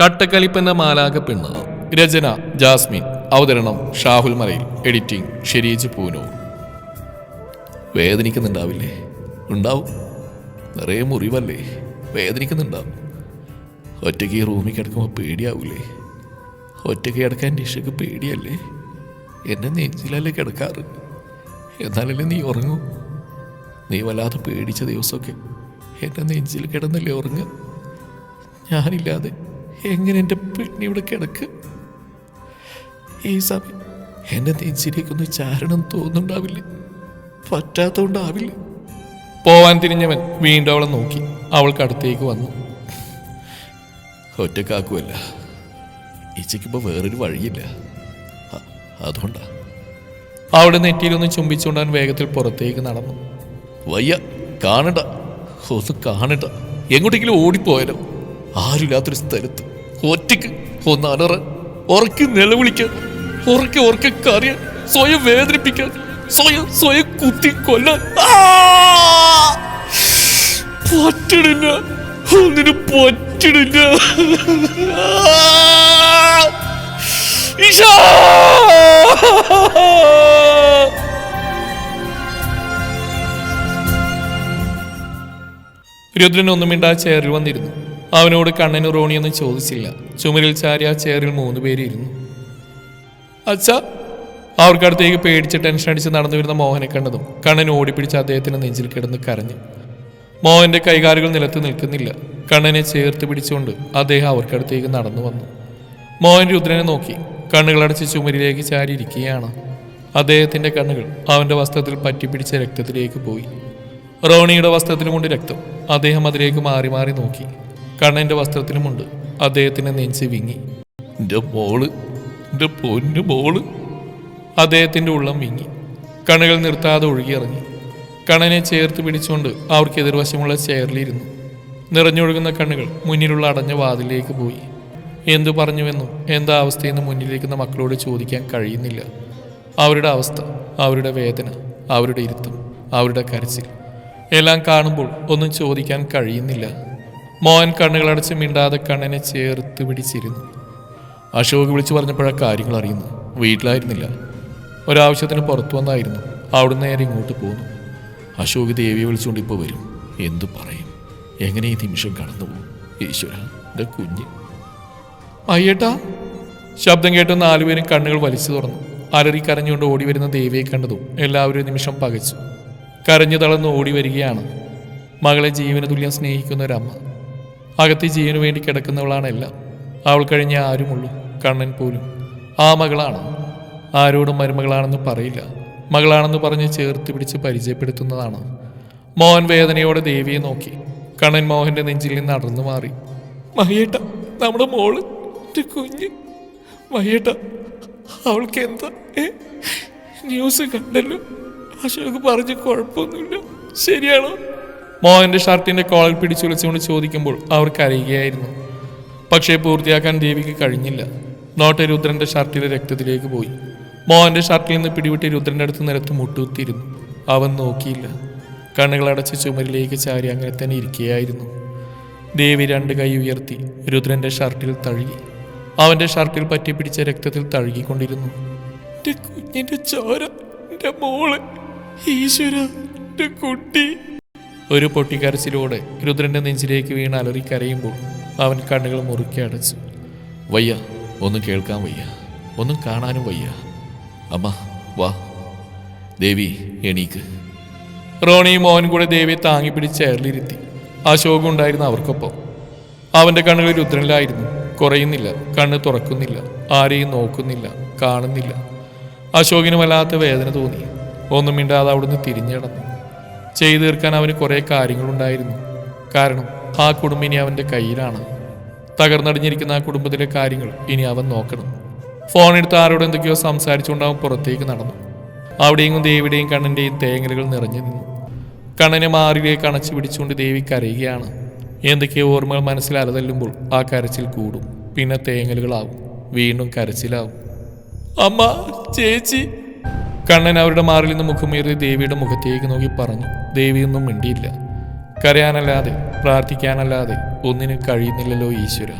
കട്ടക്കലിപ്പെന്ന മാലാക പെണ്ണ് രചന ജാസ്മിൻ. അവതരണം ഷാഹുൽ മറയിൽ എഡിറ്റിംഗ് ഷെരീജ് പൂനു വേദനിക്കുന്നുണ്ടാവില്ലേ? ഉണ്ടാവും. നിറയെ മുറിവല്ലേ? വേദനിക്കുന്നുണ്ടാവും. ഒറ്റയ്ക്ക് റൂമിൽ കിടക്കുമ്പോൾ പേടിയാവൂലേ? ഒറ്റയ്ക്ക് കിടക്കാൻ നിഷക്ക് പേടിയല്ലേ? എന്നെ നെഞ്ചിലല്ലേ കിടക്കാറ്? എന്നാലല്ലേ നീ ഉറങ്ങൂ? നീ വല്ലാതെ പേടിച്ച ദിവസമൊക്കെ എന്റെ നെഞ്ചിൽ കിടന്നല്ലേ ഉറങ്ങുക ഞാനില്ലാതെ എങ്ങനെ എന്റെ പെണ്ണി ഇവിടെ കിടക്ക്? ഈ സമയം എന്റെ നെഞ്ചിലേക്കൊന്ന് ചാരണം തോന്നുന്നുണ്ടാവില്ല. പറ്റാത്തോണ്ടാവില്ല പോവാൻ തിരിഞ്ഞവൻ വീണ്ടും അവളെ നോക്കി. അവൾക്ക് അടുത്തേക്ക് വന്നു. ഒറ്റക്കാക്കുമല്ല ഇച്ചയ്ക്കിപ്പോൾ വേറൊരു വഴിയില്ല. അതുകൊണ്ടാ. അവിടെ നെറ്റിയിലൊന്ന് ചുംബിച്ചുകൊണ്ട് അവൻ വേഗത്തിൽ പുറത്തേക്ക് നടന്നു. വയ്യ കാണണ്ട. ഒന്ന് കാണണ്ട. എങ്ങോട്ടെങ്കിലും ഓടിപ്പോയാലോ? ആരുമില്ലാത്തൊരു സ്ഥലത്ത്. ഒറ്റയ്ക്ക് ഒന്ന് അലറാൻ ഉറക്കി നിലവിളിക്കാൻ ഉറക്കെ ഉറക്കെ കറിയാൻ സ്വയം വേദനിപ്പിക്കാൻ സ്വയം സ്വയം കുത്തി കൊല്ലാൻ! പറ്റണില്ല. ഒന്നിനു പറ്റണില്ല. രുദ്രനൊന്നും മിണ്ടാ ചേറിൽ വന്നിരുന്നു. അവനോട് കണ്ണന് റോണിയൊന്നും ചോദിച്ചില്ല. ചുമരിൽ ചാരി ആ ചെയറിൽ മൂന്ന് പേരിരുന്നു അച്ഛാ അവർക്കടുത്തേക്ക് പേടിച്ച് ടെൻഷൻ അടിച്ച് നടന്നു വരുന്ന മോഹനെ കണ്ടതും കണ്ണൻ ഓടിപ്പിടിച്ച് അദ്ദേഹത്തിന്റെ നെഞ്ചിൽ കിടന്ന് കരഞ്ഞു. മോഹന്റെ കൈകാലുകൾ നിലത്ത് നിൽക്കുന്നില്ല. കണ്ണനെ ചേർത്ത് പിടിച്ചുകൊണ്ട് അദ്ദേഹം അവർക്കടുത്തേക്ക് നടന്നു വന്നു. മോഹൻ രുദ്രനെ നോക്കി. കണ്ണുകളടച്ച് ചുമരിലേക്ക് ചാരിയിരിക്കുകയാണ് അദ്ദേഹത്തിന്റെ കണ്ണുകൾ അവന്റെ വസ്ത്രത്തിൽ പറ്റിപ്പിടിച്ച രക്തത്തിലേക്ക് പോയി. റോണിയുടെ വസ്ത്രത്തിലുമുണ്ട് രക്തം. അദ്ദേഹം അതിലേക്ക് മാറി മാറി നോക്കി. കണ്ണന്റെ വസ്ത്രത്തിനുമുണ്ട്. അദ്ദേഹത്തിന്റെ നെഞ്ച് വിങ്ങി. എന്റെ മോൾ എന്റെ പൊന്നു മോൾ. അദ്ദേഹത്തിന്റെ ഉള്ളം വിങ്ങി. കണ്ണുകൾ നിർത്താതെ ഒഴുകിയിറങ്ങി. കണ്ണനെ ചേർത്ത് പിടിച്ചുകൊണ്ട് അവർക്ക് എതിർവശമുള്ള ചെയറിലിരുന്നു നിറഞ്ഞൊഴുകുന്ന കണ്ണുകൾ മുന്നിലുള്ള അടഞ്ഞ വാതിലേക്ക് പോയി. എന്തു പറഞ്ഞുവെന്നും എന്താ അവസ്ഥയെന്ന് മുന്നിലിരിക്കുന്ന മക്കളോട് ചോദിക്കാൻ കഴിയുന്നില്ല. അവരുടെ അവസ്ഥ അവരുടെ വേദന അവരുടെ ഇരുത്തം അവരുടെ കരച്ചിൽ. എല്ലാം കാണുമ്പോൾ ഒന്നും ചോദിക്കാൻ കഴിയുന്നില്ല. മോഹൻ കണ്ണുകളടച്ച് മിണ്ടാതെ കണ്ണനെ ചേർത്ത് പിടിച്ചിരുന്നു. അശോക് വിളിച്ചു പറഞ്ഞപ്പോഴാണ് കാര്യങ്ങൾ അറിയുന്നു വീട്ടിലായിരുന്നില്ല. ഒരാവശ്യത്തിന് പുറത്തു വന്നായിരുന്നു. അവിടുന്ന് നേരെ ഇങ്ങോട്ട് പോന്നു. അശോക് ദേവിയെ വിളിച്ചുകൊണ്ട് ഇപ്പോൾ വരും. എന്തു പറയും? എങ്ങനെ ഈ നിമിഷം കടന്നു പോകും? ഈശ്വര എന്റെ കുഞ്ഞ്. അയ്യേട്ടാ ശബ്ദം കേട്ട് നാലുപേരും കണ്ണുകൾ വലിച്ചു തുറന്നു. അലറി കരഞ്ഞുകൊണ്ട് ഓടി വരുന്ന ദേവിയെ കണ്ടതും എല്ലാവരും ഒരു നിമിഷം പകച്ചു. കരഞ്ഞു തളർന്ന് ഓടി വരികയാണ് മകളെ ജീവന തുല്യം സ്നേഹിക്കുന്ന ഒരമ്മ. അകത്ത് ജീവന് വേണ്ടി കിടക്കുന്നവളാണ് എല്ലാം. അവൾ കഴിഞ്ഞ ആരുമുള്ളൂ. കണ്ണൻ പോലും. ആ മകളാണ്? ആരോടും മരുമകളാണെന്ന് പറയില്ല. മകളാണെന്ന് പറഞ്ഞ് ചേർത്ത് പിടിച്ച് പരിചയപ്പെടുത്തുന്നതാണ്? മോഹൻ വേദനയോടെ ദേവിയെ നോക്കി. കണ്ണൻ മോഹന്റെ നെഞ്ചിൽ നിന്ന് അടർന്നു മാറി. മഹിയേട്ട നമ്മുടെ മോൾ കുഞ്ഞ്. മഹിയേട്ട അവൾക്ക് എന്താ ന്യൂസ് കണ്ടല്ലോ. അശോക് പറഞ്ഞ് കുഴപ്പമൊന്നുമില്ല. ശരിയാണോ? മോഹന്റെ ഷർട്ടിന്റെ കോളർ പിടിച്ചു വിളിച്ചുകൊണ്ട് ചോദിക്കുമ്പോൾ അവർ കരയുകയായിരുന്നു പക്ഷേ പൂർത്തിയാക്കാൻ ദേവിക്ക് കഴിഞ്ഞില്ല. നോട്ട് രുദ്രന്റെ ഷർട്ടിലെ രക്തത്തിലേക്ക് പോയി. മോഹന്റെ ഷർട്ടിൽ നിന്ന് പിടിവിട്ട് രുദ്രന്റെ അടുത്ത് നിരത്ത് മുട്ടുകുത്തിയിരുന്നു. അവൻ നോക്കിയില്ല. കണ്ണുകളടച്ച് ചുമരിലേക്ക് ചാരി അങ്ങനെ തന്നെ ഇരിക്കുകയായിരുന്നു. ദേവി രണ്ട് കൈ ഉയർത്തി രുദ്രന്റെ ഷർട്ടിൽ തഴുകി. അവന്റെ ഷർട്ടിൽ പറ്റി പിടിച്ച രക്തത്തിൽ തഴുകിക്കൊണ്ടിരുന്നു. കുഞ്ഞിന്റെ ചോര എന്റെ മോൾ ഈശ്വര എന്റെ കുട്ടി. ഒരു പൊട്ടിക്കരച്ചിലൂടെ രുദ്രന്റെ നെഞ്ചിലേക്ക് വീണ് അലറി കരയുമ്പോൾ അവൻ കണ്ണുകൾ മുറുക്കി അടച്ചു. വയ്യ ഒന്നും കേൾക്കാൻ വയ്യ. ഒന്നും കാണാനും വയ്യ. അമ്മ വാ. ദേവി എണീക്ക്. റോണിയും മോഹൻ കൂടെ ദേവിയെ താങ്ങി പിടിച്ച് ആ അശോകം ഉണ്ടായിരുന്നു അവർക്കൊപ്പം. അവന്റെ കണ്ണുകൾ രുദ്രനിലായിരുന്നു. കുറയുന്നില്ല. കണ്ണ് തുറക്കുന്നില്ല. ആരെയും നോക്കുന്നില്ല. കാണുന്നില്ല. അശോകിന് വല്ലാത്ത വേദന തോന്നി. ഒന്നും മിണ്ടാതെ അവിടുന്ന് തിരിഞ്ഞടന്നു. ചെയ്തു തീർക്കാൻ അവന് കുറേ കാര്യങ്ങളുണ്ടായിരുന്നു. കാരണം ആ കുടുംബം ഇനി അവന്റെ കയ്യിലാണ്. തകർന്നടിഞ്ഞിരിക്കുന്ന ആ കുടുംബത്തിലെ കാര്യങ്ങൾ ഇനി അവൻ നോക്കണം. ഫോൺ എടുത്ത് ആരോട് എന്തൊക്കെയോ സംസാരിച്ചുകൊണ്ട് അവൻ പുറത്തേക്ക് നടന്നു. അവിടെയും ദേവിയുടെയും കണ്ണന്റെയും തേങ്ങലുകൾ നിറഞ്ഞു നിന്നു. കണ്ണനെ മാറിലേക്ക് അണച്ചു പിടിച്ചുകൊണ്ട് ദേവി കരയുകയാണ്. എന്തൊക്കെയോ ഓർമ്മകൾ മനസ്സിൽ അലതല്ലുമ്പോൾ ആ കരച്ചിൽ കൂടും. പിന്നെ തേങ്ങലുകളാവും. വീണ്ടും കരച്ചിലാവും. അമ്മ ചേച്ചി കണ്ണൻ അവരുടെ മാറിൽ നിന്ന് മുഖമേറി ദേവിയുടെ മുഖത്തേക്ക് നോക്കി പറഞ്ഞു ദേവിയൊന്നും മിണ്ടിയില്ല. കരയാനല്ലാതെ പ്രാർത്ഥിക്കാനല്ലാതെ ഒന്നിനും കഴിയുന്നില്ലല്ലോ ഈശ്വര.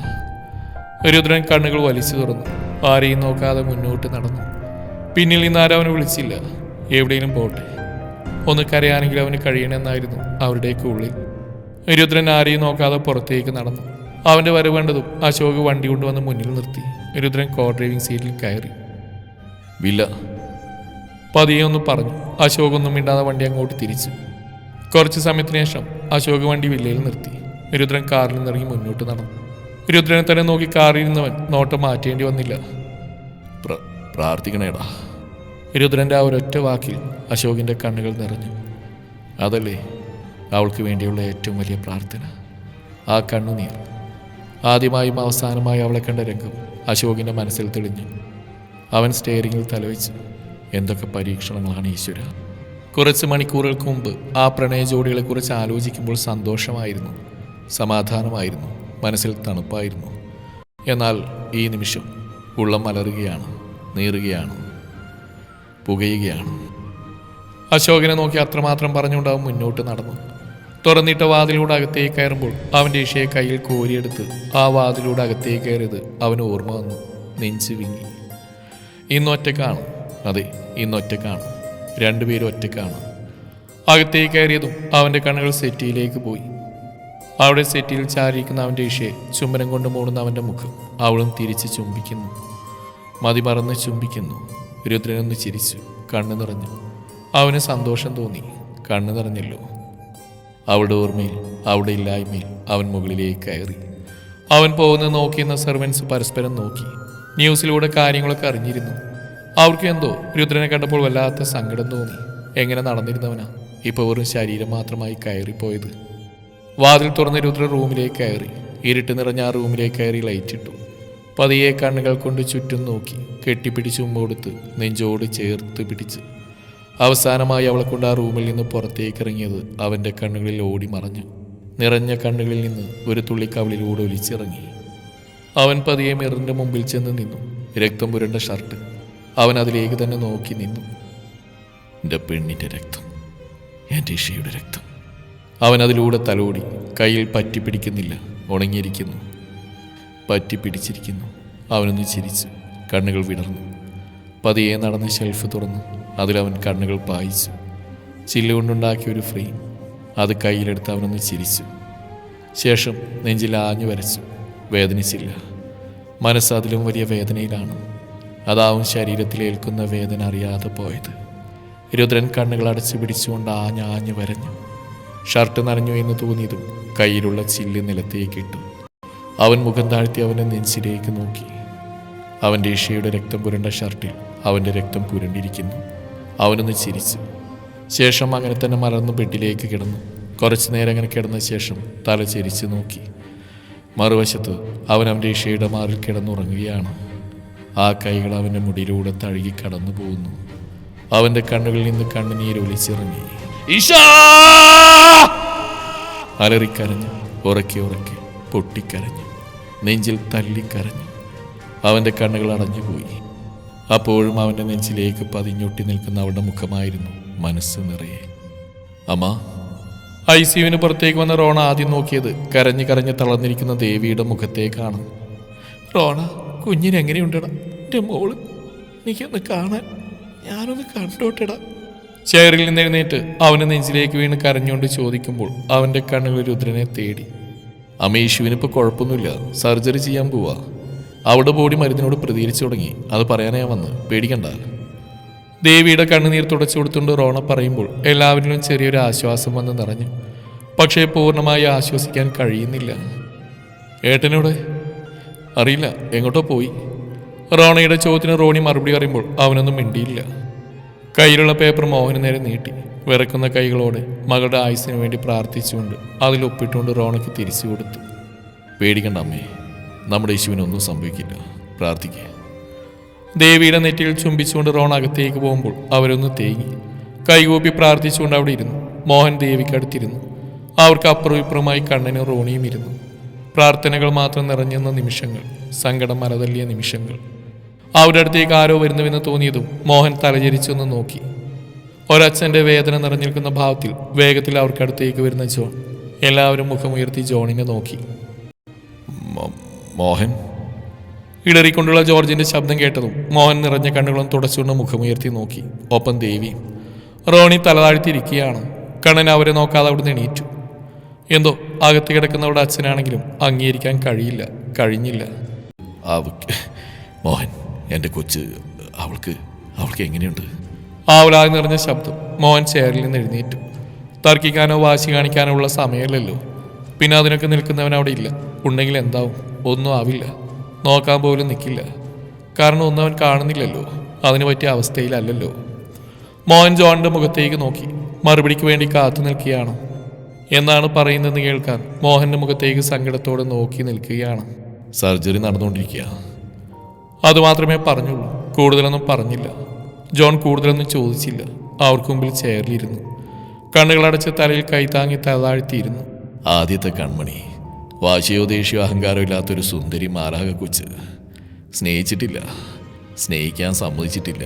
രുദ്രൻ കണ്ണുകൾ വലിച്ചു തുറന്നു. ആരെയും നോക്കാതെ മുന്നോട്ട് നടന്നു. പിന്നിൽ നിന്ന് ആരും വിളിച്ചില്ല. എവിടെയും പോട്ടെ. ഒന്ന് കരയാനെങ്കിലും അവന് കഴിയണമെന്നായിരുന്നു അവരുടെയൊക്കെ ഉള്ളിൽ. രുദ്രൻ ആരെയും നോക്കാതെ പുറത്തേക്ക് നടന്നു. അവന്റെ വരവേണ്ടതും അശോക് വണ്ടി കൊണ്ടുവന്ന് മുന്നിൽ നിർത്തി. രുദ്രൻ കോ ഡ്രൈവിംഗ് സീറ്റിൽ കയറി. വില്ല പതിയെ ഒന്ന് പറഞ്ഞു. അശോക് ഒന്നും മിണ്ടാതെ വണ്ടി അങ്ങോട്ട് തിരിച്ചു. കുറച്ച് സമയത്തിന് ശേഷം അശോക് വണ്ടി വില്ലയിൽ നിർത്തി. രുദ്രൻ കാറിൽ നിന്നിറങ്ങി മുന്നോട്ട് നടന്നു. രുദ്രനെ തന്നെ നോക്കി കാറിൽ നിന്നവൻ നോട്ടം മാറ്റേണ്ടി വന്നില്ല. പ്രാർത്ഥിക്കണേടാ. രുദ്രന്റെ ആ ഒരൊറ്റ വാക്കിൽ അശോകിന്റെ കണ്ണുകൾ നിറഞ്ഞു. അതല്ലേ അവൾക്ക് വേണ്ടിയുള്ള ഏറ്റവും വലിയ പ്രാർത്ഥന? ആ കണ്ണുനീർ ആദ്യമായും അവസാനമായി അവളെ കണ്ട രംഗം അശോകിന്റെ മനസ്സിൽ തെളിഞ്ഞു. അവൻ സ്റ്റെയറിങ്ങിൽ തലവെച്ചു. എന്തൊക്കെ പരീക്ഷണങ്ങളാണ് ഈശ്വര? കുറച്ച് മണിക്കൂറുകൾക്ക് മുമ്പ് ആ പ്രണയ ജോഡികളെക്കുറിച്ച് ആലോചിക്കുമ്പോൾ സന്തോഷമായിരുന്നു സമാധാനമായിരുന്നു മനസ്സിൽ തണുപ്പായിരുന്നു. എന്നാൽ ഈ നിമിഷം ഉള്ളം മലറുകയാണ് നീറുകയാണ് പുകയുകയാണ്. അശോകനെ നോക്കി അത്രമാത്രം പറഞ്ഞുകൊണ്ട് അവൻ മുന്നോട്ട് നടന്നു തുറന്നിട്ട വാതിലൂടെ അകത്തേക്ക് കയറുമ്പോൾ അവന്റെ ഇഷയെ കയ്യിൽ കോരിയെടുത്ത് ആ വാതിലൂടെ അകത്തേക്ക് കയറിയത് അവന് ഓർമ്മ വന്നു നെഞ്ചു വിങ്ങി. ഇന്നൊറ്റക്കാണ് അതെ ഇന്ന് ഒറ്റക്കാണ്. രണ്ടുപേരും ഒറ്റക്കാണ്. അകത്തേക്ക് കയറിയതും അവന്റെ കണ്ണുകൾ സെറ്റിയിലേക്ക് പോയി. അവിടെ സെറ്റിയിൽ ചാരിയിരിക്കുന്ന അവന്റെ ഇഷയെ ചുംബനം കൊണ്ട് മൂടുന്ന അവന്റെ മുഖം അവളും തിരിച്ച് ചുംബിക്കുന്നു. മതി മറന്ന് ചുംബിക്കുന്നു. രുദ്രനൊന്ന് ചിരിച്ചു കണ്ണു നിറഞ്ഞു. അവന് സന്തോഷം തോന്നി കണ്ണു നിറഞ്ഞല്ലോ. അവളുടെ ഓർമ്മയിൽ അവളുടെ ഇല്ലായ്മയിൽ അവൻ മുകളിലേക്ക് കയറി. അവൻ പോകുന്നത് നോക്കിയെന്ന സെർവൻസ് പരസ്പരം നോക്കി. ന്യൂസിലൂടെ കാര്യങ്ങളൊക്കെ അറിഞ്ഞിരുന്നു. അവർക്ക് എന്തോ? രുദ്രനെ കണ്ടപ്പോൾ വല്ലാത്ത സങ്കടം തോന്നി. എങ്ങനെ നടന്നിരുന്നവനാ? ഇപ്പൊ വെറും ശരീരം മാത്രമായി കയറിപ്പോയത്. വാതിൽ തുറന്ന് രുദ്ര റൂമിലേക്ക് കയറി. ഇരുട്ട് നിറഞ്ഞ ആ റൂമിലേക്ക് കയറി ലൈറ്റിട്ടു പതിയെ കണ്ണുകൾ കൊണ്ട് ചുറ്റും നോക്കി. കെട്ടിപ്പിടിച്ച് ഉമ്മൊടുത്ത് നെഞ്ചോട് ചേർത്ത് പിടിച്ച്. അവസാനമായി അവളെ കൊണ്ട് ആ റൂമിൽ നിന്ന് പുറത്തേക്ക് ഇറങ്ങിയത് അവന്റെ കണ്ണുകളിൽ ഓടി മറഞ്ഞു. നിറഞ്ഞ കണ്ണുകളിൽ നിന്ന് ഒരു തുള്ളി കവിളിലൂടെ ഒലിച്ചിറങ്ങി. അവൻ പതിയെ മിറിന്റെ മുമ്പിൽ ചെന്ന് നിന്നു. രക്തം പുരണ്ട ഷർട്ട് അവൻ അതിലേക്ക് തന്നെ നോക്കി നിന്നു. എന്റെ പെണ്ണിന്റെ രക്തം എന്റെ ഇഷയുടെ രക്തം. അവൻ അതിലൂടെ തലോടി കയ്യിൽ പറ്റിപ്പിടിക്കുന്നില്ല ഉണങ്ങിയിരിക്കുന്നു. പറ്റിപ്പിടിച്ചിരിക്കുന്നു അവനൊന്ന് ചിരിച്ചു കണ്ണുകൾ വിടർന്നു. പതിയെ നടന്ന് ഷെൽഫ് തുറന്നു. അതിലവൻ കണ്ണുകൾ പായിച്ചു. ചില്ലുകൊണ്ടുണ്ടാക്കിയ ഒരു ഫ്രെയിം അത് കയ്യിലെടുത്ത് അവനൊന്ന് ചിരിച്ചു. ശേഷം നെഞ്ചിൽ ആഞ്ഞു വരച്ചു. വേദനിച്ചില്ല. മനസ്സ് അതിലും വലിയ വേദനയിലാണ്. അതാവും ശരീരത്തിലേൽക്കുന്ന വേദന അറിയാതെ പോയത്. രുദ്രൻ കണ്ണുകൾ അടച്ചു പിടിച്ചുകൊണ്ട് ആഞ്ഞാഞ്ഞു വരഞ്ഞു. ഷർട്ട് നനഞ്ഞു എന്ന് തോന്നിയതും കയ്യിലുള്ള ചില്ല് നിലത്തേക്കിട്ടു അവൻ മുഖം താഴ്ത്തി അവന്റെ നെഞ്ചിലേക്ക് നോക്കി. അവന്റെ ഇഷയുടെ രക്തം പുരണ്ട ഷർട്ടിൽ അവന്റെ രക്തം പുരണ്ടിരിക്കുന്നു. അവനൊന്ന് ചിരിച്ചു. ശേഷം അങ്ങനെ തന്നെ മറന്ന് ബെഡിലേക്ക് കിടന്നു. കുറച്ചു നേരം അങ്ങനെ കിടന്ന ശേഷം തല ചിരിച്ചു നോക്കി. മറുവശത്ത് അവൻ അവന്റെ ഇഷയുടെ മാറിൽ കിടന്നുറങ്ങുകയാണ്. ആ കൈകൾ അവന്റെ മുടിയിലൂടെ തഴുകി കടന്നു പോകുന്നു. അവന്റെ കണ്ണുകളിൽ നിന്ന് കണ്ണുനീര് ഒലിച്ചിറങ്ങി. ഇഷാ അലറിക്കരഞ്ഞു ഉറക്കി ഉറക്കി പൊട്ടിക്കരഞ്ഞു നെഞ്ചിൽ തല്ലിക്കരഞ്ഞു. അവന്റെ കണ്ണുകൾ അടഞ്ഞുപോയി. അപ്പോഴും അവന്റെ നെഞ്ചിലേക്ക് പതിഞ്ഞൊട്ടി നിൽക്കുന്ന അവളുടെ മുഖമായിരുന്നു മനസ്സ് നിറയെ. അമ്മ ഐ സിയുവിന് പുറത്തേക്ക് വന്ന റോണ ആദ്യം നോക്കിയത് കരഞ്ഞു കരഞ്ഞ് തളർന്നിരിക്കുന്ന ദേവിയുടെ മുഖത്തേക്കാണ്. റോണ കുഞ്ഞിനെങ്ങനെയുണ്ടടാ എന്റെ മോൾ എനിക്കൊന്ന് കാണാൻ ഞാനൊന്ന് കണ്ടോട്ടെടാ. ചെയറിൽ നിന്ന് എഴുന്നേറ്റ് അവന് നെഞ്ചിലേക്ക് വീണ് കരഞ്ഞുകൊണ്ട് ചോദിക്കുമ്പോൾ അവന്റെ കണ്ണുകൾ രുദ്രനെ തേടി. അമ്മ യേശുവിനിപ്പോൾ കുഴപ്പമൊന്നുമില്ല. സർജറി ചെയ്യാൻ പോവാ. അവിടെ ബോഡി മരുന്നിനോട് പ്രതികരിച്ചു തുടങ്ങി. അത് പറയാനാ വന്ന്. പേടിക്കണ്ട. ദേവിയുടെ കണ്ണുനീർ തുടച്ചു കൊടുത്തുകൊണ്ട് റോണ പറയുമ്പോൾ എല്ലാവരിലും ചെറിയൊരു ആശ്വാസം വന്ന് നിറഞ്ഞു. പക്ഷേ പൂർണമായി ആശ്വസിക്കാൻ കഴിയുന്നില്ല. ഏട്ടനോട്? അറിയില്ല. എങ്ങോട്ടോ പോയി. റോണയുടെ ചോദ്യത്തിന് റോണി മറുപടി പറയുമ്പോൾ അവനൊന്നും മിണ്ടിയില്ല. കയ്യിലുള്ള പേപ്പർ മോഹന് നേരെ നീട്ടി. വിറക്കുന്ന കൈകളോടെ മകളുടെ ആയുസിന് വേണ്ടി പ്രാർത്ഥിച്ചുകൊണ്ട് അതിൽ ഒപ്പിട്ടുകൊണ്ട് റോണയ്ക്ക് തിരിച്ചു കൊടുത്തു. പേടിക്കണ്ട അമ്മേ നമ്മുടെ യേശുവിനൊന്നും സംഭവിക്കില്ല. പ്രാർത്ഥിക്കുക ദേവിയുടെ നെറ്റിയിൽ ചുംബിച്ചുകൊണ്ട് റോൺ അകത്തേക്ക് പോകുമ്പോൾ അവരൊന്ന് തേങ്ങി. കൈകൂപ്പി പ്രാർത്ഥിച്ചുകൊണ്ട് അവിടെ ഇരുന്നു. മോഹൻ ദേവിക്കടുത്തിരുന്നു. അവർക്ക് അപ്പുറവും ഇപ്പുറമായി കണ്ണനും റോണിയും ഇരുന്നു. പ്രാർത്ഥനകൾ മാത്രം നിറഞ്ഞെന്ന നിമിഷങ്ങൾ സങ്കടം മലതല്ലിയ നിമിഷങ്ങൾ. അവരുടെ അടുത്തേക്ക് ആരോ വരുന്നുവെന്ന് തോന്നിയതും മോഹൻ തലചരിച്ചൊന്ന് നോക്കി. ഒരച്ഛന്റെ വേദന നിറഞ്ഞിരിക്കുന്ന ഭാവത്തിൽ വേഗത്തിൽ അവർക്കടുത്തേക്ക് വരുന്ന ജോൺ എല്ലാവരും മുഖമുയർത്തി ജോണിനെ നോക്കി. മോഹൻ? ഇടറിക്കൊണ്ടുള്ള ജോർജിന്റെ ശബ്ദം കേട്ടതും മോഹൻ നിറഞ്ഞ കണ്ണുകളും തുടച്ചുകൊണ്ട് മുഖമുയർത്തി നോക്കി. ഒപ്പം ദേവി റോണി തലതാഴ്ത്തിയിരിക്കുകയാണ്. കണ്ണൻ അവരെ നോക്കാതെ അവിടുന്ന് എണീറ്റു. എന്തോ അകത്ത് കിടക്കുന്നവരുടെ അച്ഛനാണെങ്കിലും അംഗീകരിക്കാൻ കഴിയില്ല കഴിഞ്ഞില്ല. അവക്ക് മോഹൻ എന്റെ കൊച്ച് അവൾക്ക് അവൾക്ക് എങ്ങനെയുണ്ട്? ആവലാകെ നിറഞ്ഞ ശബ്ദം മോഹൻ ചെയറിൽ നിന്ന് എഴുന്നേറ്റു. തർക്കിക്കാനോ വാശി കാണിക്കാനോ ഉള്ള സമയമല്ലല്ലോ. പിന്നെ അതിനൊക്കെ നിൽക്കുന്നവൻ അവിടെ ഇല്ല. ഉണ്ടെങ്കിൽ എന്താവും? ഒന്നും ആവില്ല. നോക്കാൻ പോലും നിൽക്കില്ല കാരണം ഒന്നും അവൻ കാണുന്നില്ലല്ലോ. അതിന് പറ്റിയ അവസ്ഥയിലല്ലല്ലോ. മോഹൻ ജോണിന്റെ മുഖത്തേക്ക് നോക്കി. മറുപടിക്ക് വേണ്ടി കാത്തു നിൽക്കുകയാണ് എന്നാണ് പറയുന്നതെന്ന് കേൾക്കാൻ മോഹന്റെ മുഖത്തേക്ക് സങ്കടത്തോടെ നോക്കി നിൽക്കുകയാണ്. സർജറി നടന്നുകൊണ്ടിരിക്കുക അതുമാത്രമേ പറഞ്ഞുള്ളൂ. കൂടുതലൊന്നും പറഞ്ഞില്ല. ജോൺ കൂടുതലൊന്നും ചോദിച്ചില്ല. അവർക്ക് മുമ്പിൽ ചേർലിരുന്നു കണ്ണുകളടച്ച് തലയിൽ കൈതാങ്ങി തലതാഴ്ത്തിയിരുന്നു ആദ്യത്തെ കൺമണി. വാശിയോ ദേഷ്യോ അഹങ്കാരോ ഇല്ലാത്തൊരു സുന്ദരി മാറാക കൊച്ച്. സ്നേഹിച്ചിട്ടില്ല. സ്നേഹിക്കാൻ സമ്മതിച്ചിട്ടില്ല.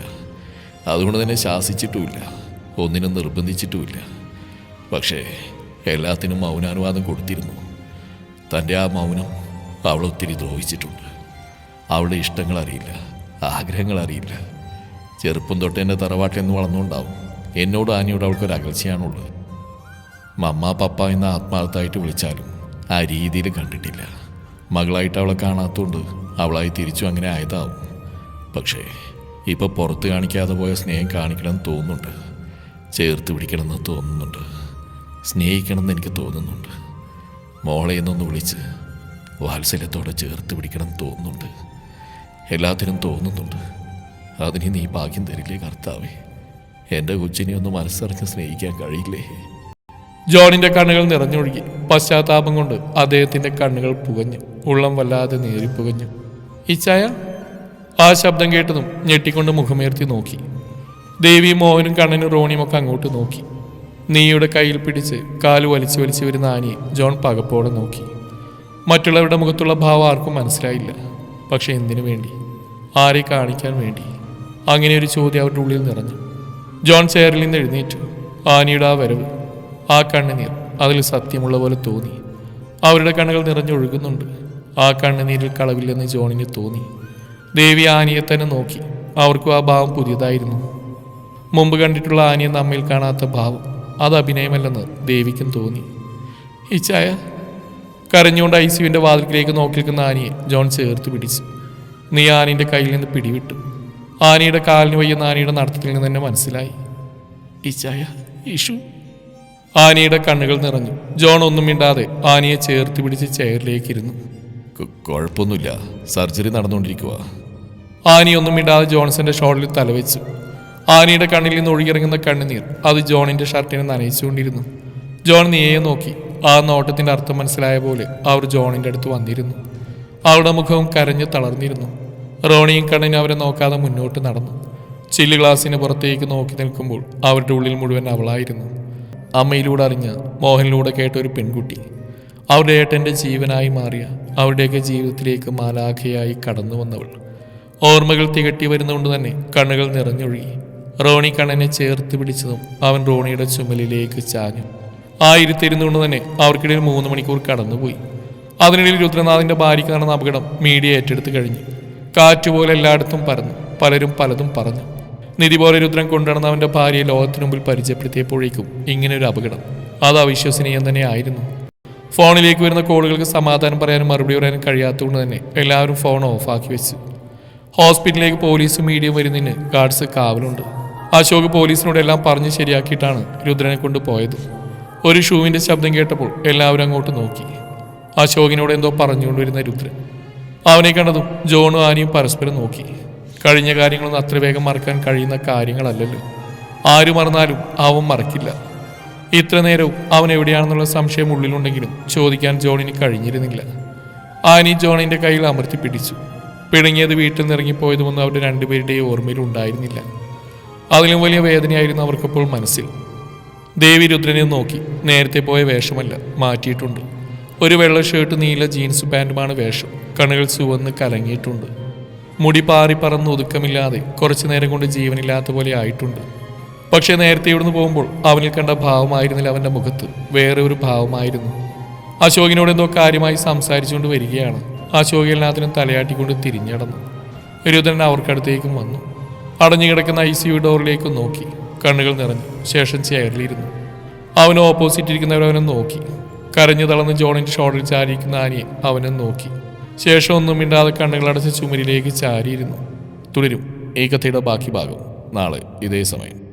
അതുകൊണ്ട് തന്നെ ശാസിച്ചിട്ടുമില്ല. ഒന്നിനും നിർബന്ധിച്ചിട്ടുമില്ല. പക്ഷേ എല്ലാത്തിനും മൗനാനുവാദം കൊടുത്തിരുന്നു. തന്റെ ആ മൗനം അവൾ ഒത്തിരി ദ്രോഹിച്ചിട്ടുണ്ട്. അവളുടെ ഇഷ്ടങ്ങൾ അറിയില്ല ആഗ്രഹങ്ങൾ അറിയില്ല ചെറുപ്പം തൊട്ട് എന്റെ തറവാട്ടിൽ നിന്ന് വളർന്നുകൊണ്ടാവും. എന്നോട് ആനിയോട് അവൾക്കൊരു അകൽച്ചയാണുള്ളത്. മമ്മ പപ്പ എന്ന ആത്മാർത്ഥമായിട്ട് വിളിച്ചാലും ആ രീതിയിൽ കണ്ടിട്ടില്ല. മകളായിട്ട് അവളെ കാണാത്തതുകൊണ്ട് അവളായി തിരിച്ചു അങ്ങനെ ആയതാവും. പക്ഷേ ഇപ്പോൾ പുറത്ത് കാണിക്കാതെ പോയ സ്നേഹം കാണിക്കണമെന്ന് തോന്നുന്നുണ്ട്. ചേർത്ത് പിടിക്കണമെന്ന് തോന്നുന്നുണ്ട്. സ്നേഹിക്കണമെന്ന് എനിക്ക് തോന്നുന്നുണ്ട്. മോളെ എന്നൊന്ന് വിളിച്ച് വാത്സല്യത്തോടെ ചേർത്ത് പിടിക്കണം തോന്നുന്നുണ്ട്. എല്ലാത്തിനും തോന്നുന്നുണ്ട്. അതിന് നീ ഭാഗ്യം തരില്ലേ കർത്താവേ? എന്റെ കൊച്ചിനെ ഒന്ന് മനസ്സറിഞ്ഞ് സ്നേഹിക്കാൻ കഴിയില്ലേ? ജോണിന്റെ കണ്ണുകൾ നിറഞ്ഞൊഴുകി. പശ്ചാത്താപം കൊണ്ട് അദ്ദേഹത്തിന്റെ കണ്ണുകൾ പുകഞ്ഞു. ഉള്ളം വല്ലാതെ നേരിപ്പുകഞ്ഞു ഇച്ചായ ആ ശബ്ദം കേട്ടതും ഞെട്ടിക്കൊണ്ട് മുഖമേർത്തി നോക്കി. ദേവി മോഹനും കണ്ണനും റോണിയും ഒക്കെ അങ്ങോട്ട് നോക്കി. നീയുടെ കയ്യിൽ പിടിച്ച് കാൽ വലിച്ചു വലിച്ചു വരുന്ന ആനിയെ ജോൺ പകപ്പോടെ നോക്കി. മറ്റുള്ളവരുടെ മുഖത്തുള്ള ഭാവം ആർക്കും മനസ്സിലായില്ല. പക്ഷെ എന്തിനു വേണ്ടി? ആരെ കാണിക്കാൻ വേണ്ടി? അങ്ങനെ ഒരു ചോദ്യം അവരുടെ ഉള്ളിൽ നിറഞ്ഞു. ജോൺ ചെയറിൽ നിന്ന് എഴുന്നേറ്റു. ആനിയുടെ ആ വരവ് ആ കണ്ണുനീർ അതിൽ സത്യമുള്ള പോലെ തോന്നി. അവരുടെ കണ്ണുകൾ നിറഞ്ഞൊഴുകുന്നുണ്ട്. ആ കണ്ണുനീരിൽ കളവില്ലെന്ന് ജോണിന് തോന്നി. ദേവി ആനിയെ തന്നെ നോക്കി. അവർക്കും ആ ഭാവം പുതിയതായിരുന്നു. മുമ്പ് കണ്ടിട്ടുള്ള ആനിയെ നമ്മിൽ കാണാത്ത ഭാവം. അത് അഭിനയമല്ലെന്ന് ദേവിക്കും തോന്നി. ഇച്ചായ കരഞ്ഞുകൊണ്ട് ഐസിയുവിന്റെ വാതിൽക്കിലേക്ക് നോക്കി നിൽക്കുന്ന ആനിയെ ജോൺ ചേർത്ത് പിടിച്ചു നീ ആനിന്റെ കയ്യിൽ നിന്ന് പിടിവിട്ടു. ആനിയുടെ കാലിന് വയ്യുന്ന ആനിയുടെ നടത്തത്തിൽ നിന്ന് തന്നെ മനസ്സിലായി. ഇച്ചായ ഇഷു ആനിയുടെ കണ്ണുകൾ നിറഞ്ഞു. ജോൺ ഒന്നും മിണ്ടാതെ ആനിയെ ചേർത്ത് പിടിച്ച് ചെയറിലേക്ക് ഇരുന്നു കുഴപ്പമൊന്നുമില്ല. സർജറി നടന്നുകൊണ്ടിരിക്കുക ആനി ഒന്നും മിണ്ടാതെ ജോൺസന്റെ ഷോളിൽ തലവെച്ചു. ആനിയുടെ കണ്ണിൽ നിന്ന് ഒഴുകിയിറങ്ങുന്ന കണ്ണുനീർ അത് ജോണിന്റെ ഷർട്ടിനെ നനയിച്ചുകൊണ്ടിരുന്നു. ജോൺ നീയെ നോക്കി. ആ നോട്ടത്തിന്റെ അർത്ഥം മനസ്സിലായ പോലെ അവർ ജോണിന്റെ അടുത്ത് വന്നിരുന്നു. അവരുടെ മുഖവും കരഞ്ഞു തളർന്നിരുന്നു. റോണിയും കണ്ണിനും അവരെ നോക്കാതെ മുന്നോട്ട് നടന്നു. ചില്ല് ഗ്ലാസിന് പുറത്തേക്ക് നോക്കി നിൽക്കുമ്പോൾ അവരുടെ ഉള്ളിൽ മുഴുവൻ അവളായിരുന്നു. അമ്മയിലൂടെ അറിഞ്ഞ മോഹനിലൂടെ കേട്ട ഒരു പെൺകുട്ടി. അവരുടെ ഏട്ടന്റെ ജീവനായി മാറിയ അവരുടെയൊക്കെ ജീവിതത്തിലേക്ക് മാലാഖയായി കടന്നു വന്നവൾ ഓർമ്മകൾ തികട്ടി വരുന്നതുകൊണ്ട് തന്നെ കണ്ണുകൾ നിറഞ്ഞൊഴുകി. റോണി കണ്ണനെ ചേർത്ത് പിടിച്ചതും അവൻ റോണിയുടെ ചുമലിലേക്ക് ചാഞ്ഞു. ആ ഇരുത്തിരുന്നുകൊണ്ട് തന്നെ അവർക്കിടയിൽ മൂന്ന് മണിക്കൂർ കടന്നുപോയി. അതിനിടയിൽ രുദ്രനാഥിന്റെ ഭാര്യയ്ക്ക് നടന്ന അപകടം മീഡിയ ഏറ്റെടുത്ത് കഴിഞ്ഞു. കാറ്റുപോലെ എല്ലായിടത്തും പറന്നു പലരും പലതും പറഞ്ഞു. നിധി പോലെ രുദ്രൻ കൊണ്ടുവന്ന അവന്റെ ഭാര്യയെ ലോകത്തിനു മുമ്പിൽ പരിചയപ്പെടുത്തിയപ്പോഴേക്കും ഇങ്ങനൊരു അപകടം. അത് അവിശ്വസനീയം തന്നെ ആയിരുന്നു. ഫോണിലേക്ക് വരുന്ന കോളുകൾക്ക് സമാധാനം പറയാനും മറുപടി പറയാനും കഴിയാത്തതുകൊണ്ട് തന്നെ എല്ലാവരും ഫോൺ ഓഫാക്കി വെച്ചു. ഹോസ്പിറ്റലിലേക്ക് പോലീസും മീഡിയയും വരുന്നതിന് ഗാർഡ്സ് കാവലുണ്ട്. അശോക് പോലീസിനോട് എല്ലാം പറഞ്ഞ് ശരിയാക്കിയിട്ടാണ് രുദ്രനെ കൊണ്ട് പോയത്. ഒരു ഷൂവിന്റെ ശബ്ദം കേട്ടപ്പോൾ എല്ലാവരും അങ്ങോട്ട് നോക്കി. അശോകിനോട് എന്തോ പറഞ്ഞുകൊണ്ടിരുന്ന രുദ്രൻ. അവനെ കണ്ടതും ജോണും ആനിയും പരസ്പരം നോക്കി. കഴിഞ്ഞ കാര്യങ്ങളൊന്നും അത്ര വേഗം മറക്കാൻ കഴിയുന്ന കാര്യങ്ങളല്ലല്ലോ. ആര് മറന്നാലും അവൻ മറക്കില്ല. ഇത്ര നേരവും അവൻ എവിടെയാണെന്നുള്ള സംശയം ഉള്ളിലുണ്ടെങ്കിലും ചോദിക്കാൻ ജോണിന് കഴിഞ്ഞിരുന്നില്ല. ആനി ജോണിന്റെ കയ്യിൽ അമർത്തി പിടിച്ചു. പിണങ്ങിയത് വീട്ടിൽ നിന്ന് ഇറങ്ങിപ്പോയതുമൊന്നും അവരുടെ രണ്ടുപേരുടെയും ഓർമ്മയിൽ ഉണ്ടായിരുന്നില്ല. അതിലും വലിയ വേദനയായിരുന്നു അവർക്കപ്പോൾ മനസ്സിൽ. ദേവി രുദ്രനെ നോക്കി. നേരത്തെ പോയ വേഷമല്ല മാറ്റിയിട്ടുണ്ട്. ഒരു വെള്ള ഷർട്ട് നീല ജീൻസ് പാന്റുമാണ് വേഷം. കണ്ണുകൾ ചുവന്ന് കലങ്ങിയിട്ടുണ്ട്. മുടി പാറി പറന്ന് ഒതുക്കമില്ലാതെ കുറച്ചു നേരം കൊണ്ട് ജീവനില്ലാത്ത പോലെ ആയിട്ടുണ്ട്. പക്ഷേ നേരത്തെ ഇവിടുന്ന് പോകുമ്പോൾ അവനിൽ കണ്ട ഭാവമായിരുന്നില്ല അവന്റെ മുഖത്ത്. വേറെ ഒരു ഭാവമായിരുന്നു. അശോകിനോട് എന്തോ കാര്യമായി സംസാരിച്ചുകൊണ്ട് വരികയാണ്. അശോക് എല്ലാത്തിനും തലയാട്ടിക്കൊണ്ട് തിരിഞ്ഞടന്നു. രുദ്രൻ അവർക്കടുത്തേക്കും വന്നു. അടഞ്ഞു കിടക്കുന്ന ഐ സി യു ഡോറിലേക്ക് നോക്കി. കണ്ണുകൾ നിറഞ്ഞു. ശേഷം ചെയറിലിരുന്നു. അവന് ഓപ്പോസിറ്റ് ഇരിക്കുന്നവരവനെ നോക്കി. കരഞ്ഞു തളർന്ന് ജോണിന്റെ ഷോൾഡറിൽ ചാരിയിരിക്കുന്ന ആനയെ അവനെ നോക്കി. ശേഷം ഒന്നും മിണ്ടാതെ കണ്ണുകളടച്ച് ചുമരിലേക്ക് ചാരിയിരുന്നു. തുടരും. ഈ കഥയുടെ ബാക്കി ഭാഗം നാളെ ഇതേ സമയം.